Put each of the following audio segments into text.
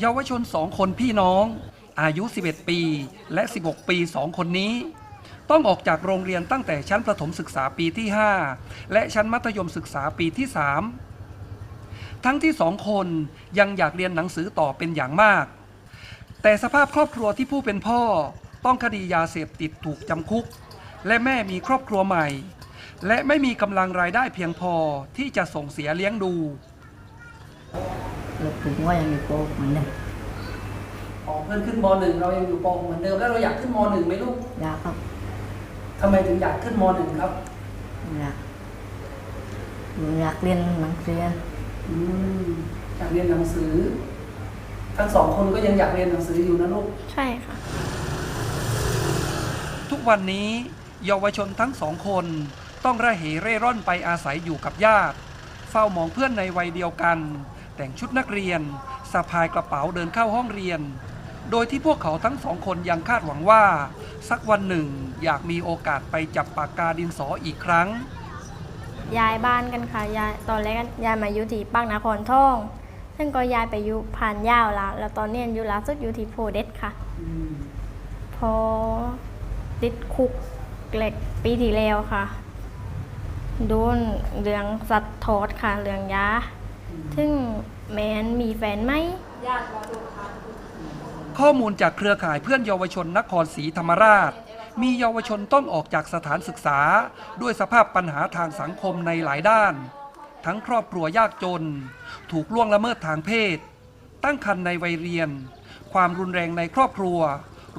เยาวชนสองคนพี่น้อง อายุ 11 ปีและ 16 ปีสองคนนี้ ต้องออกจากโรงเรียนตั้งแต่ชั้นประถมศึกษาปีที่ 5 และชั้นมัธยมศึกษาปีที่ 3 ทั้งที่สองคนยังอยากเรียนหนังสือต่อเป็นอย่างมาก แต่สภาพครอบครัวที่ผู้เป็นพ่อต้องคดียาเสพติดถูกจำคุก และแม่มีครอบครัวใหม่ และไม่มีกำลังรายได้เพียงพอที่จะส่งเสียเลี้ยงดู เราถึงว่ายังอยู่โปรเหมือนเดิมอ๋อเพื่อนขึ้นมหนึ่งเรายังอยู่ปเหมือนเดิมแล้วเราอยากขึ้นมหนึ่งไหมลูกอยากครับทำไมถึงอยากขึ้นมหนึ่งครับ อยากอยากเรียนหนังสืออืมอยากเรียนหนังสือ ทั้งสองคนก็ยังอยากเรียนหนังสืออยู่นะลูก ใช่ค่ะ ทุกวันนี้เยาวชนทั้งสองคนต้องระเหเร่ร่อนไปอาศัยอยู่กับญาติ เฝ้ามองเพื่อนในวัยเดียวกัน แต่งชุดนักเรียนสะพายกระเป๋าเดินเข้าห้องเรียน โดยที่พวกเขาทั้งสองคนยังคาดหวังว่า สักวันหนึ่งอยากมีโอกาสไปจับปากกาดินสออีกครั้ง ย้ายบ้านกันค่ะย้ายตอนแรกย้ายมาอยู่ที่ปากนครท่อง ซึ่งก็ย้ายไปอยู่ผ่านยาวละแล้วตอนนี้อยู่ล่าสุดอยู่ที่โพเด็ดค่ะ พอติดคุกเหล็กปีที่แล้วค่ะ โดนเรื่องสัตว์ทอดค่ะเรื่องยา ซึ่งแมนมีแฟนไหม ข้อมูลจากเครือข่ายเพื่อนเยาวชนนครศรีธรรมราช มีเยาวชนต้องออกจากสถานศึกษา ด้วยสภาพปัญหาทางสังคมในหลายด้าน ทั้งครอบครัวยากจน ถูกล่วงละเมิดทางเพศ ตั้งครรภ์ในวัยเรียน ความรุนแรงในครอบครัว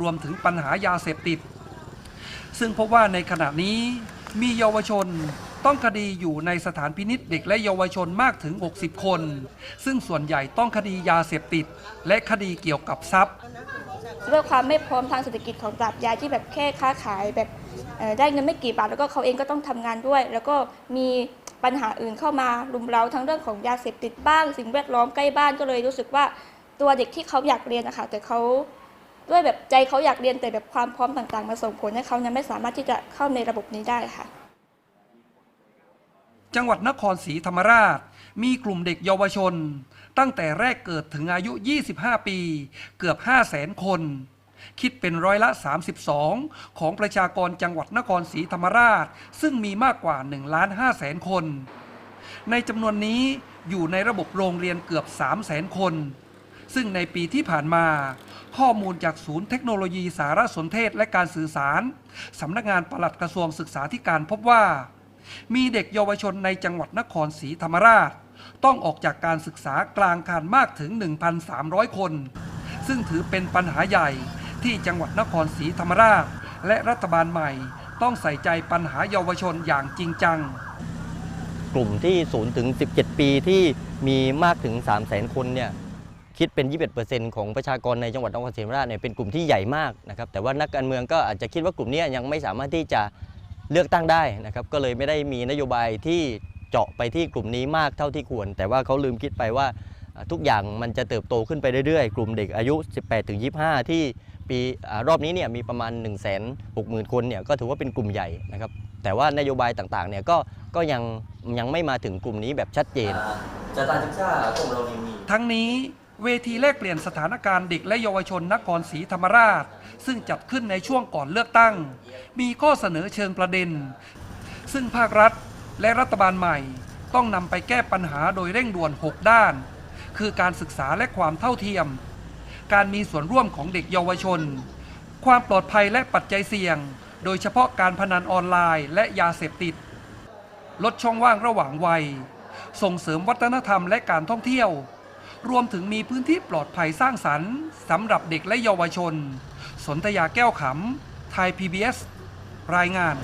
รวมถึงปัญหายาเสพติด ซึ่งพบว่าในขณะนี้มีเยาวชน ต้องคดีอยู่ในสถานพินิษเด็กและเยาวชนมากถึง 60 คน ซึ่งส่วนใหญ่ต้องคดียาเสพติด และคดีเกี่ยวกับทรัพย์ด้วยความไม่พร้อมทางเศรษฐกิจของตราบยาที่แบบแค่ค้าขายแบบได้เงินไม่กี่บาทแล้วก็เขาเองก็ต้องทำงานด้วย แล้วก็มีปัญหาอื่นเข้ามารุมเร้าทั้งเรื่องของยาเสพติดบ้างสิ่งแวดล้อมใกล้บ้านก็เลยรู้สึกว่าตัวเด็กที่เขาอยากเรียนนะคะแต่เขาด้วยแบบใจเขาอยากเรียนแต่แบบความพร้อมต่างๆ มาส่งผลให้เขายังไม่สามารถที่จะเข้าในระบบนี้ได้ค่ะ จังหวัดนครศรีธรรมราช มีกลุ่มเด็กเยาวชน ตั้งแต่แรกเกิดถึงอายุ 25 ปี เกือบ 5 0 0แสนคน คิดเป็นร้อยละ 32 ของประชากรจังหวัดนครศรีธรรมราช ซึ่งมีมากกว่า1ล้าน5แสนคน ในจำนวนนี้อยู่ในระบบโรงเรียนเกือบ 3 0 0แสนคน ซึ่งในปีที่ผ่านมาข้อมูลจากศูนย์เทคโนโลยีสารสนเทศและการสื่อสาร สำนักงานปลัดกระทรวงศึกษาธิการพบว่า มีเด็กเยาวชนในจังหวัดนครศรีธรรมราช ต้องออกจากการศึกษากลางคันมากถึง 1,300 คน ซึ่งถือเป็นปัญหาใหญ่ที่จังหวัดนครศรีธรรมราช และรัฐบาลใหม่ต้องใส่ใจปัญหาเยาวชนอย่างจริงจัง กลุ่มที่ 0 ถึง 17 ปีที่มีมากถึง 3 0 0 0 0 0 คนเนี่ยคิดเป็น 21%ของประชากรในจังหวัดนครศรีธรรมราชเนี่ยเป็นกลุ่มที่ใหญ่มากนะครับแต่ว่านักการเมืองก็อาจจะคิดว่ากลุ่มนี้ยังไม่สามารถที่จะ เลือกตั้งได้นะครับก็เลยไม่ได้มีนโยบายที่เจาะไปที่กลุ่มนี้มากเท่าที่ควร แต่ว่าเขาลืมคิดไปว่าอ่าทุกอย่างมันจะเติบโตขึ้นไปเรื่อยๆ กลุ่มเด็กอายุ 18ถึง25 ที่ปีอารอบนี้เนี่ยมีประมาณ 1 6 0 0 0 0 คนเนี่ยก็ถือว่าเป็นกลุ่มใหญ่นะครับแต่ว่านโยบายต่างๆเนี่ยก็ก็ยังยังไม่มาถึงกลุ่มนี้แบบชัดเจนสถานศึกษาของเรานี่มีทั้งนี้ เวทีแลกเปลี่ยนสถานการณ์เด็กและเยาวชนนครศรีธรรมราช ซึ่งจัดขึ้นในช่วงก่อนเลือกตั้ง มีข้อเสนอเชิงประเด็น ซึ่งภาครัฐและรัฐบาลใหม่ ต้องนำไปแก้ปัญหาโดยเร่งด่วน 6 ด้าน คือการศึกษาและความเท่าเทียม การมีส่วนร่วมของเด็กเยาวชน ความปลอดภัยและปัจจัยเสี่ยง โดยเฉพาะการพนันออนไลน์และยาเสพติด ลดช่องว่างระหว่างวัย ส่งเสริมวัฒนธรรมและการท่องเที่ยว รวมถึงมีพื้นที่ปลอดภัยสร้างสรรค์สำหรับเด็กและเยาวชน สนธยาแก้วขำ ไทย PBS รายงาน